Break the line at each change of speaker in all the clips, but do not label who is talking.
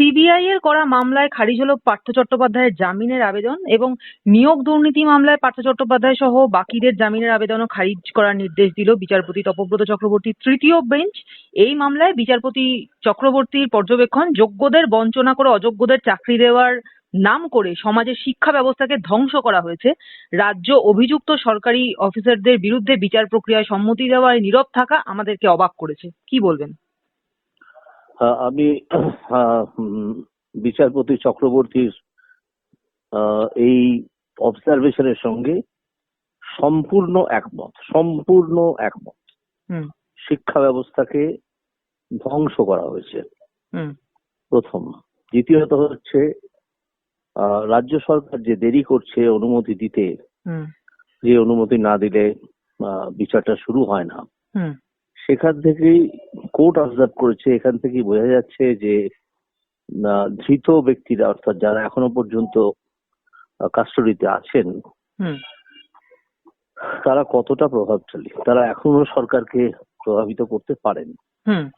CBI এর করা মামলায় খারিজ হল পার্থ চট্টোপাধ্যায়ের জামিনের আবেদন এবং নিয়োগ দুর্নীতি মামলায় পার্থ চট্টোপাধ্যায় সহ বাকিদের জামিনের আবেদনও খারিজ করার নির্দেশ দিল বিচারপতি তপব্রত চক্রবর্তীর তৃতীয় বেঞ্চ। এই মামলায় বিচারপতি চক্রবর্তীর পর্যবেক্ষণ যোগ্যদের বঞ্চনা করে অযোগ্যদের চাকরি দেওয়ার নাম করে সমাজের শিক্ষা ব্যবস্থাকে ধ্বংস করা হয়েছে। রাজ্য অভিযুক্ত সরকারি অফিসারদের বিরুদ্ধে বিচার প্রক্রিয়ায় সম্মতি দেওয়ায় নীরব থাকা আমাদেরকে অবাক করেছে। কি বলবেন?
আমি বিচারপতি চক্রবর্তীর এই অবজারভেশনের সঙ্গে সম্পূর্ণ একমত সম্পূর্ণ একমত। শিক্ষা ব্যবস্থাকে ধ্বংস করা হয়েছে। প্রথম। দ্বিতীয়ত হচ্ছে রাজ্য সরকার যে দেরি করছে অনুমতি দিতে
হুম।
যে অনুমতি না দিলে বিচারটা শুরু হয় না।
হুম।
সেখান থেকেই কোর্ট অবজার্ভ করেছে এখান থেকেই বোঝা যাচ্ছে যে ধৃত ব্যক্তিরা অর্থাৎ যারা এখনও পর্যন্ত কাস্টডিতে আছেন তারা কতটা প্রভাবশালী? তারা এখনও সরকারকে প্রভাবিত করতে পারেন।
হুম।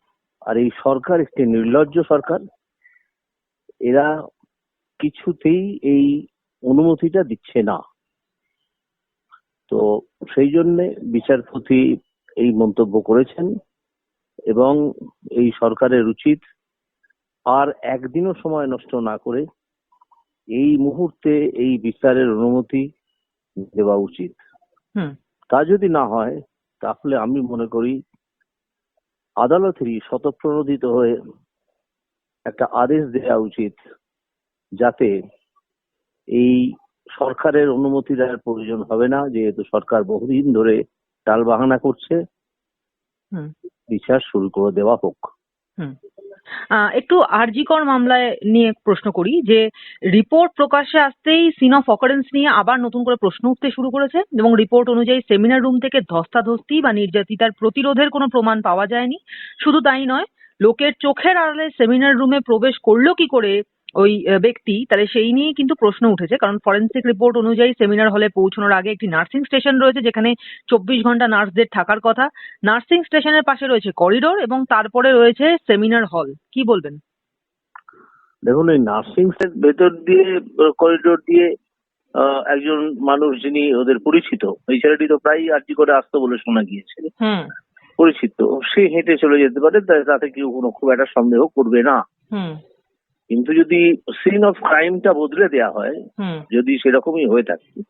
আর এই সরকার একটি নির্লজ্জ সরকার। এরা কিছুতেই এই অনুমতিটা দিচ্ছে না। তো সেই জন্যে বিচারপতি এই মন্তব্য করেছেন। এবং এই সরকারের উচিত আর একদিনও সময় নষ্ট না করে এই মুহূর্তে এই বিচারের অনুমতি দেওয়া উচিত। তা যদি না হয় তাহলে আমি মনে করি আদালতেরই শতপ্রণোদিত হয়ে একটা আদেশ দেওয়া উচিত যাতে এই সরকারের অনুমতি দেওয়ার প্রয়োজন হবে না যেহেতু সরকার বহুদিন ধরে টাল বাহানা করছে। বিচার শুরু করে দেওয়া হোক।
একটু আরজিকর মামলায় নিয়ে প্রশ্ন করি যে রিপোর্ট প্রকাশ্যে আসতেই সিন অফ অকারেন্স নিয়ে আবার নতুন করে প্রশ্ন উঠতে শুরু করেছে এবং রিপোর্ট অনুযায়ী সেমিনার রুম থেকে ধস্তাধস্তি বা নির্যাতিতার প্রতিরোধের কোনো প্রমাণ পাওয়া যায়নি। শুধু তাই নয় লোকের চোখের আড়ালে সেমিনার রুমে প্রবেশ করল কি করে ওই ব্যক্তি তাহলে সেই নিয়ে কিন্তু প্রশ্ন উঠেছে। কারণ ফরেন্সিক রিপোর্ট অনুযায়ী সেমিনার হলে পৌঁছানোর আগে একটি নার্সিং স্টেশন রয়েছে যেখানে চব্বিশ ঘণ্টা নার্সদের থাকার কথা। নার্সিং স্টেশনের পাশে রয়েছে করিডোর এবং তারপরে রয়েছে সেমিনার হল কি বলবেন?
দেখুন এই নার্সিং ভেতর দিয়ে করিডোর দিয়ে একজন মানুষ যিনি ওদের পরিচিত এই ছেলেটি তো প্রায় আরজি করে আসতো বলে শোনা গিয়েছে।
হুম।
পরিচিত। সে হেঁটে চলে যেতে পারে তাতে কেউ কোনো খুব একটা সন্দেহ করবে না।
হুম।
কিন্তু যদি সিন অফ ক্রাইমটা বদলে দেয়া হয় যদি সেরকমই হয়ে থাকে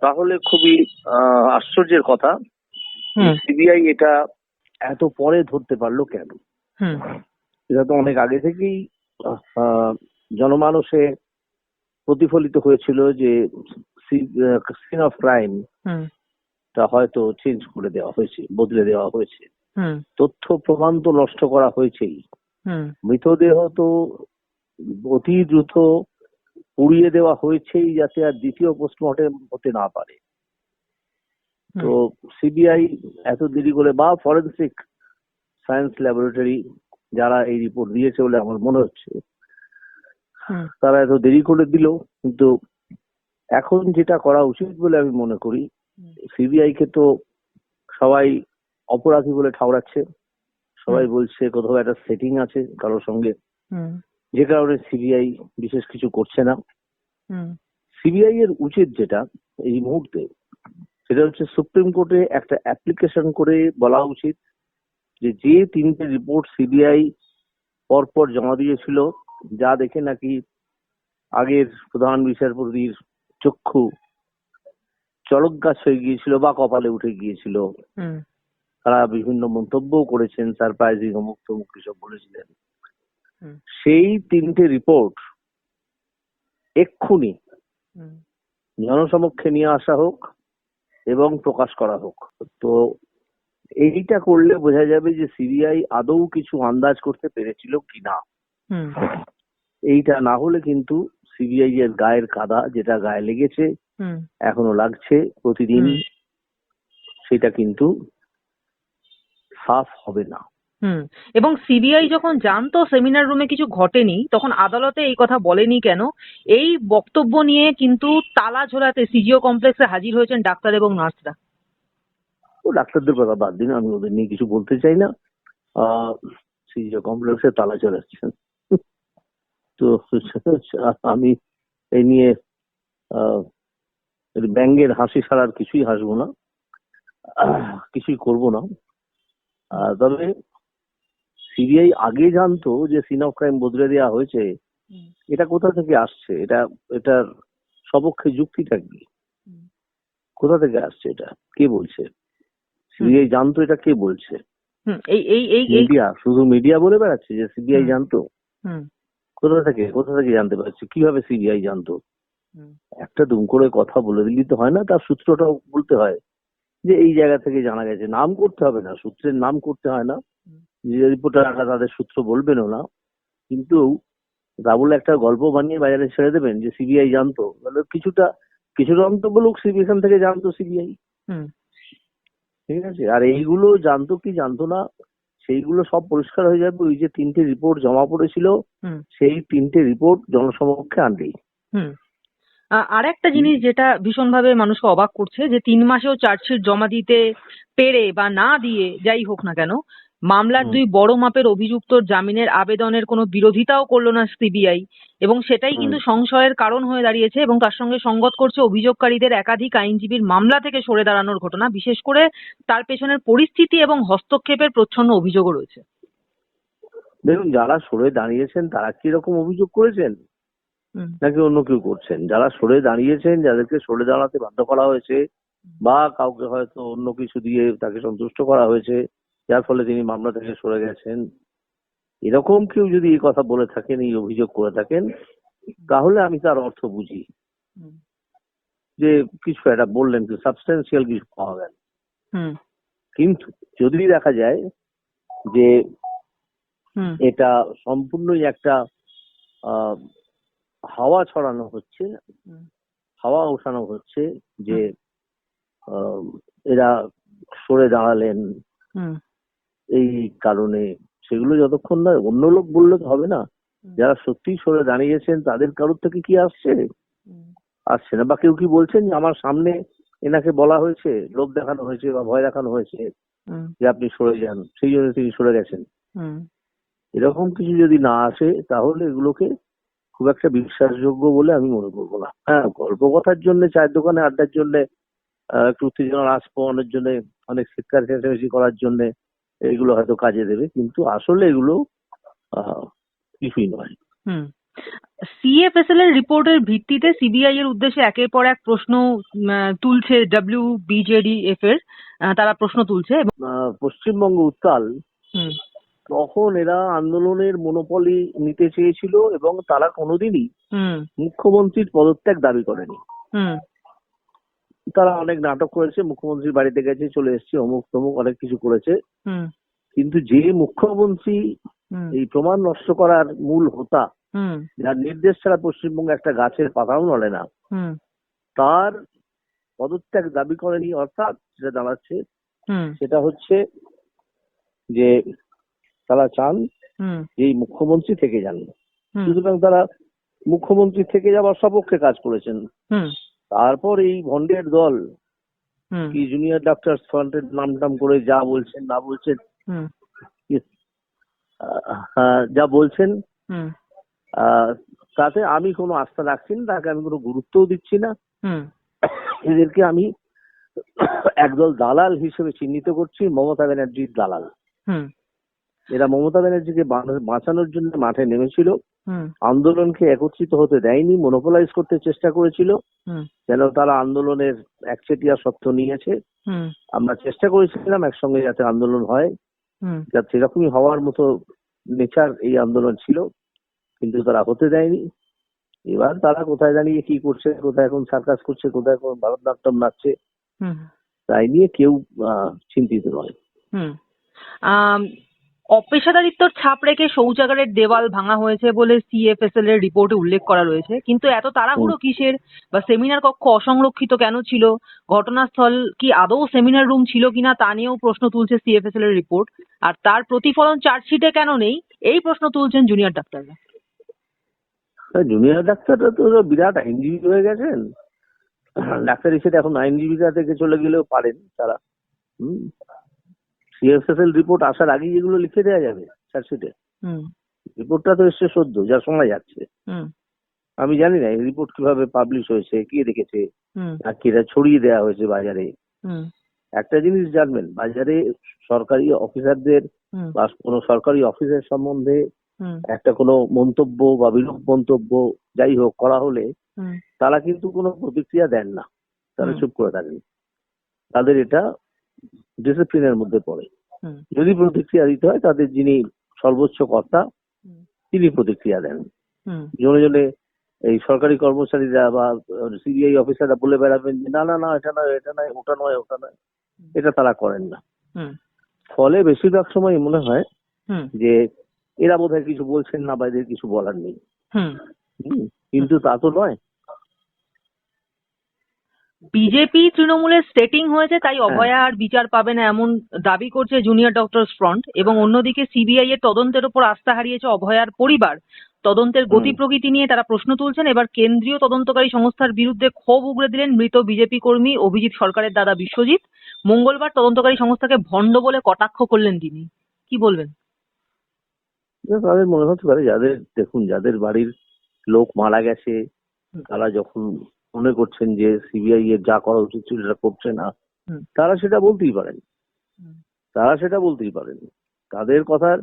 তাহলে খুবই আশ্চর্যের কথা সিবিআই এটা এত পরে ধরতে পারল কেন? এটা তো অনেক আগে থেকেই জনমানসে প্রতিফলিত হয়েছিল যে সিন অফ ক্রাইম টা হয়তো চেঞ্জ করে দেওয়া হয়েছে বদলে দেওয়া হয়েছে। তথ্য প্রমাণ তো নষ্ট করা হয়েছেই। মৃতদেহ তো অতি দ্রুত পুড়িয়ে দেওয়া হয়েছেই যাতে আর দ্বিতীয় পোস্টমর্টেম হতে না পারে। তো সিবিআই এত দেরি করে বা ফরেন্সিক সায়েন্স ল্যাবরেটরি যারা এই রিপোর্ট দিয়েছে বলে আমার মনে হচ্ছে তারা এত দেরি করে দিল কিন্তু এখন যেটা করা উচিত বলে আমি মনে করি সিবিআই কে তো সবাই অপরাধী বলে ঠাউরাচ্ছে সবাই বলছে কোথাও একটা সেটিং আছে কারোর সঙ্গে। যে কারণে সিবিআই বিশেষ কিছু করছে না। সিবিআই এর উচিত যেটা এই মুহূর্তে সেটা হচ্ছে সুপ্রিম কোর্টে একটা অ্যাপ্লিকেশন করে বলা উচিত যে যে তিনটে রিপোর্ট সিবিআই পরপর জমা দিয়েছিল যা দেখে নাকি আগের প্রধান বিচারপতির চক্ষু চলক গাছ হয়ে গিয়েছিল বা কপালে উঠে গিয়েছিল। তারা বিভিন্ন মন্তব্যও করেছেন সারপ্রাইজিং অমুক তমুক সব বলেছিলেন। সেই তিনটে রিপোর্ট এক্ষুনি জনসমক্ষে নিয়ে আসা হোক এবং প্রকাশ করা হোক। তো এইটা করলে বোঝা যাবে যে সিবিআই আদৌ কিছু আন্দাজ করতে পেরেছিল কিনা এইটা না হলে কিন্তু সিবিআই এর গায়ের কাদা যেটা গায়ে লেগেছে এখনও লাগছে প্রতিদিন সেটা কিন্তু সাফ হবে না।
হুম এবং সিবিআই যখন জানতো সেমিনার রুমে কিছু ঘটেনি তখন আদালতে এই কথা বলেনি কেন? এই বক্তব্য নিয়ে কিন্তু তালা ঝোলাতে সিজিও কমপ্লেক্সে হাজির হয়েছেন ডাক্তার এবং নার্সরা।
ও ডাক্তারদের কথা বাদ দিন আমি ওদের নিয়ে কিছু বলতে চাই না। সিজিও কমপ্লেক্সে তালা চলে তো আমি এই নিয়ে ব্যঙ্গের হাসি ছাড়া আর কিছুই হাসবো না। কিছুই করব না। তবে সিবিআই আগে জানতো যে সিন অফ ক্রাইম বদলে দেওয়া হয়েছে। এটা কোথা থেকে আসছে? এটা এটার সপক্ষে যুক্তিটা কি? কোথা থেকে আসছে এটা? কে বলছে? সিবিআই জানতো এটা কে বলছে?
এই এই এই এই
মিডিয়া শুধু মিডিয়া বলে বেড়াচ্ছে যে সিবিআই জানতো? কোথা থেকে কোথা থেকে জানতে পারছে? কীভাবে সিবিআই জানতো? একটা দুম করে কথা বলে দিলি তো হয় না তার সূত্রটাও বলতে হয়। যে এই জায়গা থেকে জানা গেছে নাম করতে হবে না সূত্রের নাম করতে হয় না। যে রিপোর্টাররা তাদের সূত্র বলবেনও না। কিন্তু তা বলে একটা গল্প বানিয়ে বাজারে ছেড়ে দেবেন যে সিবিআই জানতো। তাহলে কিছুটা কিছুটা অন্তত লোক এখান থেকে জানতো সিবিআই।
হুম,
ঠিক আছে? আর এইগুলো জানতো কি জানতো না সেইগুলো সব পরিষ্কার হয়ে যাবে। ওই যে তিনটে রিপোর্ট জমা পড়েছিল সেই তিনটে রিপোর্ট জনসমক্ষে আনলেই।
আর একটা জিনিস যেটা ভীষণভাবে মানুষকে অবাক করছে যে তিন মাসেও চার্জশিট জমা দিতে পেরে বা না দিয়ে যাই হোক না কেন মামলার। দুই বড় মাপের অভিযুক্তর জামিনের আবেদনের কোনো বিরোধিতাও করল না সিবিআই। এবং সেটাই কিন্তু সংশয়ের কারণ হয়ে দাঁড়িয়েছে এবং তার সঙ্গে সঙ্গত করছে অভিযোগকারীদের একাধিক আইনজীবীর মামলা থেকে সরে দাঁড়ানোর ঘটনা বিশেষ করে তার পেছনের পরিস্থিতি এবং হস্তক্ষেপের প্রচ্ছন্ন অভিযোগও রয়েছে।
দেখুন যারা সরে দাঁড়িয়েছেন তারা কি রকম অভিযোগ করেছেন? নাকি অন্য কেউ করছেন? যারা সরে দাঁড়িয়েছেন যাদেরকে সরে দাঁড়াতে বাধ্য করা হয়েছে বা কাউকে হয়তো অন্য কিছু দিয়ে তাকে সন্তুষ্ট করা হয়েছে যার ফলে তিনি মামলা থেকে সরে গেছেন। এরকম কেউ যদি এই কথা বলে থাকেন এই অভিযোগ করে থাকেন তাহলে আমি তার অর্থ বুঝি। যে কিছু একটা বললেন কি সাবস্টেন্সিয়াল কিছু পাওয়া গেল। কিন্তু যদি দেখা যায় যে এটা সম্পূর্ণই একটা আহ, হাওয়া ছড়ানো হচ্ছে হাওয়া ওঠানো হচ্ছে যে এরা সরে দাঁড়ালেন। এই কারণে সেগুলো যতক্ষণ না অন্য লোক বললে তো হবে না। যারা সত্যিই সরে দাঁড়িয়েছেন তাদের কারোর থেকে কি আসছে? আসছে না বা কেউ কি বলছেন যে আমার সামনে এনাকে বলা হয়েছে লোভ দেখানো হয়েছে বা ভয় দেখানো হয়েছে যে আপনি সরে যান সেই জন্য তিনি সরে গেছেন। এরকম কিছু যদি না আসে তাহলে এগুলোকে খুব একটা বিশ্বাসযোগ্য বলে আমি মনে করব না। হ্যাঁ গল্প কথার জন্য চায়ের দোকানে আড্ডার জন্য একটু উত্তেজনার আশ পাওয়ানোর জন্য অনেক চিৎকার চেঁচামেচি করার জন্য এগুলো হয়তো কাজে দেবে কিন্তু আসলে এগুলো কিছুই নয়।
হুম। সিএফএসএল এর রিপোর্টের ভিত্তিতে সিবিআই এর উদ্দেশ্যে একের পর এক প্রশ্ন তুলছে ডাব্লিউ বিজেডিএফ এর আহ, তারা প্রশ্ন তুলছে
পশ্চিমবঙ্গ উত্তাল
হুম,
তখন এরা আন্দোলনের মনোপলি নিতে চেয়েছিল এবং তারা কোনোদিনই মুখ্যমন্ত্রীর পদত্যাগ দাবি করেনি। তারা অনেক নাটক করেছে মুখ্যমন্ত্রীর বাড়িতে গেছে চলে এসছে অমুক তমুক অনেক কিছু করেছে। কিন্তু যে মুখ্যমন্ত্রী এই প্রমাণ নষ্ট করার মূল হোতা যার নির্দেশ ছাড়া পশ্চিমবঙ্গে একটা গাছের পাতাও নড়ে না
হুম,
তার পদত্যাগ দাবি করেনি অর্থাৎ যেটা দাঁড়াচ্ছে সেটা হচ্ছে যে তারা চান যে এই মুখ্যমন্ত্রী থেকে যান। সুতরাং তারা মুখ্যমন্ত্রী থেকে যাওয়ার সপক্ষে কাজ করেছেন।
হুম,
তারপর এই ভন্ডের দল কি জুনিয়র ডাক্তার ফ্রন্টের নাম টাম করে যা বলছেন না বলছেন? যা বলছেন তাতে আমি কোনো আস্থা রাখছি না তাকে আমি কোনো গুরুত্বও দিচ্ছি না।
হুম,
এদেরকে আমি একদল দালাল হিসেবে চিহ্নিত করছি মমতা ব্যানার্জির দালাল।
হুম,
এরা মমতা ব্যানার্জিকে বাঁচানোর জন্য মাঠে নেমেছিল। আন্দোলনকে একত্রিত হতে দেয়নি মনোপলাইজ করতে চেষ্টা করেছিল। যেন তারা আন্দোলনের একচেটিয়া সত্য নিয়েছে। আমরা চেষ্টা করেছিলাম একসঙ্গে যাতে আন্দোলন হয়। যাতে সেরকমই হওয়ার মতো নেচার এই আন্দোলন ছিল কিন্তু তারা হতে দেয়নি। এবার তারা কোথায় দাঁড়িয়ে কি করছে কোথায় এখন সার্কাস করছে কোথায় এখন ভারতনাট্যম নাচছে তাই নিয়ে কেউ চিন্তিত নয়।
অপেশাদারিত্বর ছাপ রেখে শৌচাগারের দেওয়াল ভাঙা হয়েছে বলে সিএফএসএল এর রিপোর্টে উল্লেখ করা রয়েছে। কিন্তু এত তাড়াহুড়ো কিসের? বা সেমিনার কক্ষ অসংরক্ষিত কেন ছিল? ঘটনাস্থল কি আদৌ সেমিনার রুম ছিল কিনা তা নিয়েও প্রশ্ন তুলছে সিএফএসএল এর রিপোর্ট আর তার প্রতিফলন চার্জশিটে কেন নেই? এই প্রশ্ন তুলছেন জুনিয়র ডাক্তাররা।
জুনিয়র ডাক্তাররা তো বিরাট আইনজীবী হয়ে গেছেন। ডাক্তার হিসেবে এখন আইনজীবিকা থেকে চলে গেলেও পারেন তারা। সিএফএসএল রিপোর্ট আসার আগেই এগুলো লিখে দেওয়া যাবে চার্জশিটে। রিপোর্টটা তো এসছে সদ্য যা শোনা যাচ্ছে। আমি জানি না এই রিপোর্ট কীভাবে পাবলিশ হয়েছে কে দেখেছে আর কি এটা ছড়িয়ে দেওয়া হয়েছে বাজারে। একটা জিনিস জানবেন বাজারে সরকারি অফিসারদের বা কোনো সরকারি অফিসের সম্বন্ধে একটা কোনো মন্তব্য বা বিরূপ মন্তব্য যাই হোক করা হলে তারা কিন্তু কোনো প্রতিক্রিয়া দেন না। তারা চুপ করে থাকেন। তাদের এটা ডিসিপ্লিনের মধ্যে পড়ে। যদি প্রতিক্রিয়া দিতে হয় তাদের যিনি সর্বোচ্চ কর্তা তিনি প্রতিক্রিয়া দেন। জনে জনে এই সরকারি কর্মচারীরা বা সিবিআই অফিসাররা বলে বেড়াবেন যে না না না এটা নয় এটা নয় ওটা নয় ওটা নয়। এটা তারা করেন না।
হুম।
ফলে বেশিরভাগ সময় মনে হয় যে এরা বোধহয় কিছু বলছেন না বা এদের কিছু বলার নেই। কিন্তু তা তো নয়।
বিজেপি তৃণমূলের সেটিং হয়েছে তাই অভয়া আর বিচার পাবে না এমন দাবি করছে জুনিয়র ডক্টরস ফ্রন্ট এবং অন্যদিকে সিবিআই এর তদন্তের উপর আস্থা হারিয়েছে অভয়ার পরিবার। তদন্তের গতি প্রকৃতি নিয়ে তারা প্রশ্ন তুলছেন। এবার কেন্দ্রীয় তদন্তকারী সংস্থার বিরুদ্ধে ক্ষোভ উগড়ে দিলেন মৃত বিজেপি কর্মী অভিজিৎ সরকারের দাদা বিশ্বজিৎ। মঙ্গলবার তদন্তকারী সংস্থাকে ভণ্ড বলে কটাক্ষ করলেন তিনি। কি বলবেন?
তাদের মনে হতে পারে যাদের দেখুন যাদের বাড়ির লোক মারা গেছে। তারা যখন মনে করছেন যে সিবিআই এর যা করা উচিত ছিল সেটা করছে না তারা সেটা বলতেই পারেন। তারা সেটা বলতেই পারেন। তাদের কথার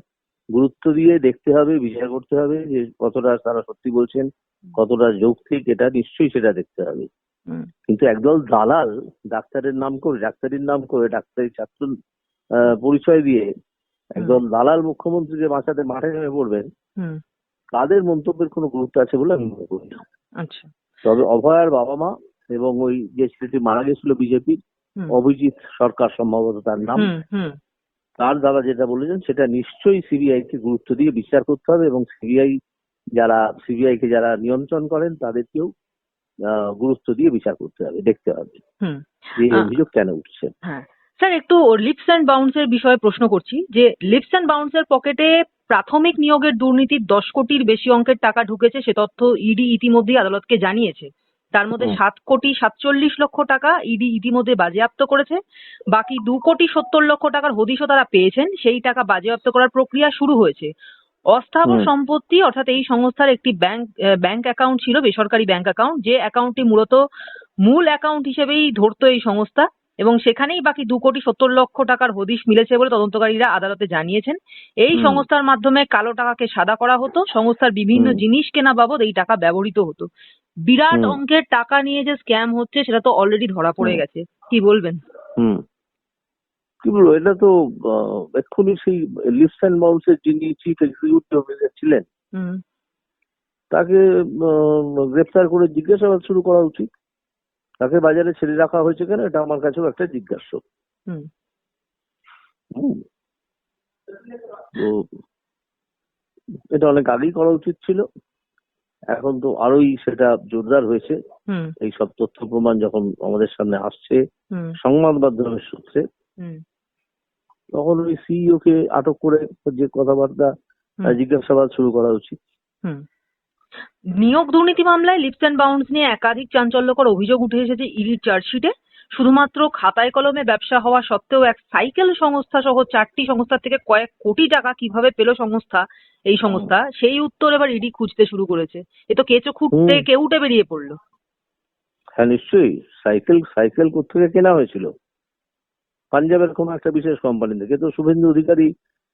গুরুত্ব দিয়ে দেখতে হবে বিচার করতে হবে যে কতটা তারা সত্যি বলছেন কতটা যৌক্তিক এটা নিশ্চয়ই সেটা দেখতে হবে। কিন্তু একদল দালাল ডাক্তারের নাম করে ডাক্তারির নাম করে ডাক্তারি ছাত্র পরিচয় দিয়ে একদল দালাল মুখ্যমন্ত্রীকে বাঁচাতে মাঠে নেমে পড়বেন তাদের মন্তব্যের কোনো গুরুত্ব আছে বলে আমি মনে করি না।
আচ্ছা।
তবে অভয়ার বাবা মা এবং ওই যে ছেলেটি মারা গেছিল বিজেপির
হুম।
অভিজিৎ সরকার সম্ভবত তার নাম। তার দ্বারা যেটা বলেছেন সেটা নিশ্চয়ই সিবিআই কে গুরুত্ব দিয়ে বিচার করতে হবে এবং সিবিআই যারা সিবিআই কে যারা নিয়ন্ত্রণ করেন তাদেরকেও গুরুত্ব দিয়ে বিচার করতে হবে দেখতে হবে। যে এই অভিযোগ কেন উঠছে?
হ্যাঁ। স্যার একটু লিপস অ্যান্ড বাউন্সের বিষয়ে প্রশ্ন করছি। যে লিপস অ্যান্ড বাউন্সের পকেটে প্রাথমিক নিয়োগের দুর্নীতির দশ কোটির বেশি অঙ্কের টাকা ঢুকেছে সে তথ্য ইডি ইতিমধ্যেই আদালতকে জানিয়েছে। তার মধ্যে সাত কোটি সাতচল্লিশ লক্ষ টাকা ইডি ইতিমধ্যে বাজেয়াপ্ত করেছে। বাকি দু কোটি সত্তর লক্ষ টাকার হদিশও তারা পেয়েছেন। সেই টাকা বাজেয়াপ্ত করার প্রক্রিয়া শুরু হয়েছে। অস্থাবর সম্পত্তি অর্থাৎ এই সংস্থার একটি ব্যাংক ব্যাংক অ্যাকাউন্ট ছিল বেসরকারি ব্যাংক অ্যাকাউন্ট যে অ্যাকাউন্টটি মূলত মূল অ্যাকাউন্ট হিসেবেই ধরতো এই সংস্থা। এবং সেখানেই বাকি দু কোটি সত্তর লক্ষ টাকার হদিশ মিলেছে বলে তদন্তকারীরা আদালতে জানিয়েছেন। এই সংস্থার মাধ্যমে কালো টাকাকে সাদা করা হতো। সংস্থার বিভিন্ন জিনিস কেনা বাবদ এই টাকা ব্যবহৃত হতো। বিরাট অঙ্কের টাকা নিয়ে যে স্ক্যাম হচ্ছে সেটা তো অলরেডি ধরা পড়ে গেছে। কি বলবেন?
হুম। কি বলব এটা তো এক্ষুনি সেই লিপস অ্যান্ড যিনি চিফ এক্সিকিউটিভ অফিসার ছিলেন
হুম।
তাকে গ্রেপ্তার করে জিজ্ঞাসাবাদ শুরু করা উচিত। তাকে বাজারে ছেড়ে রাখা হয়েছে কেন? এটা আমার কাছেও একটা জিজ্ঞাসা। তো এটা অনেক আগেই করা উচিত ছিল। এখন তো আরোই সেটা জোরদার হয়েছে।
হুম।
এই সব তথ্য প্রমাণ যখন আমাদের সামনে আসছে সংবাদ মাধ্যমের সূত্রে
হুম।
তখন ওই সিইও কে আটক করে যে কথাবার্তা জিজ্ঞাসাবাদ শুরু করা উচিত।
হুম। নিয়োগ দুর্নীতি মামলায় লিপস অ্যান্ড বাউন্স নিয়ে একাধিক চাঞ্চল্যকর অভিযোগ উঠে এসেছে ইডির চার্জশিটে। শুধুমাত্র খাতায় কলমে ব্যবসা হওয়া সত্ত্বেও এক সাইকেল সংস্থা সহ চারটি সংস্থা থেকে কয়েক কোটি টাকা কীভাবে পেল সংস্থা এই সংস্থা? সেই উত্তর এবার ইডি খুঁজতে শুরু করেছে। এ তো কেঁচো খুঁটতে। কেউটে বেরিয়ে পড়ল?
হ্যাঁ নিশ্চয়ই। সাইকেল সাইকেল কোথেকে কেনা হয়েছিল? পাঞ্জাবের কোনো একটা বিশেষ কোম্পানি থেকে। তো শুভেন্দু অধিকারী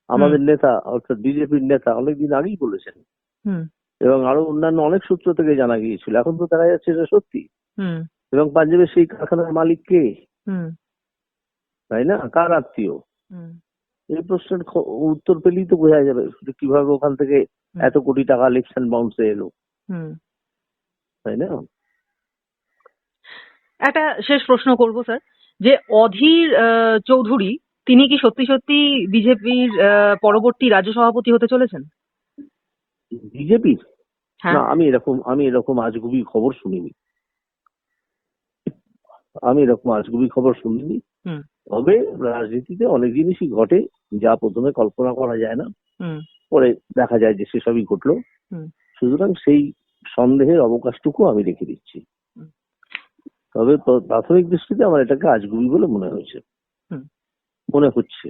আমাদের নেতা অর্থাৎ বিজেপির নেতা অনেকদিন আগেই বলেছেন
হুম।
এবং আরও অন্যান্য অনেক সূত্র থেকে জানা গিয়েছিল। এখন তো দেখা যাচ্ছে এটা সত্যি।
হুম।
এবং পাঞ্জাবের সেই কারখানার মালিক কে? তাই না? কার আত্মীয়? এই প্রশ্নের উত্তর পেলেই তো বোঝা যাবে কীভাবে ওখান থেকে এত কোটি টাকা লিপস অ্যান্ড বাউন্সে এলো।
হুম।
তাই না?
একটা শেষ প্রশ্ন করব স্যার। যে অধীর চৌধুরী তিনি কি সত্যি সত্যি বিজেপির পরবর্তী রাজ্য সভাপতি হতে চলেছেন?
বিজেপি
হ্যাঁ।
না আমি এরকম আমি এরকম আজগুবি খবর শুনিনি। আমি এরকম আজগুবি খবর শুনিনি। তবে রাজনীতিতে অনেক জিনিসই ঘটে যা প্রথমে কল্পনা করা যায় না। পরে দেখা যায় যে সেসবই ঘটলো। সুতরাং সেই সন্দেহের অবকাশটুকু আমি রেখে দিচ্ছি। তবে প্রাথমিক দৃষ্টিতে আমার এটাকে আজগুবি বলে মনে হয়েছে। মনে হচ্ছে।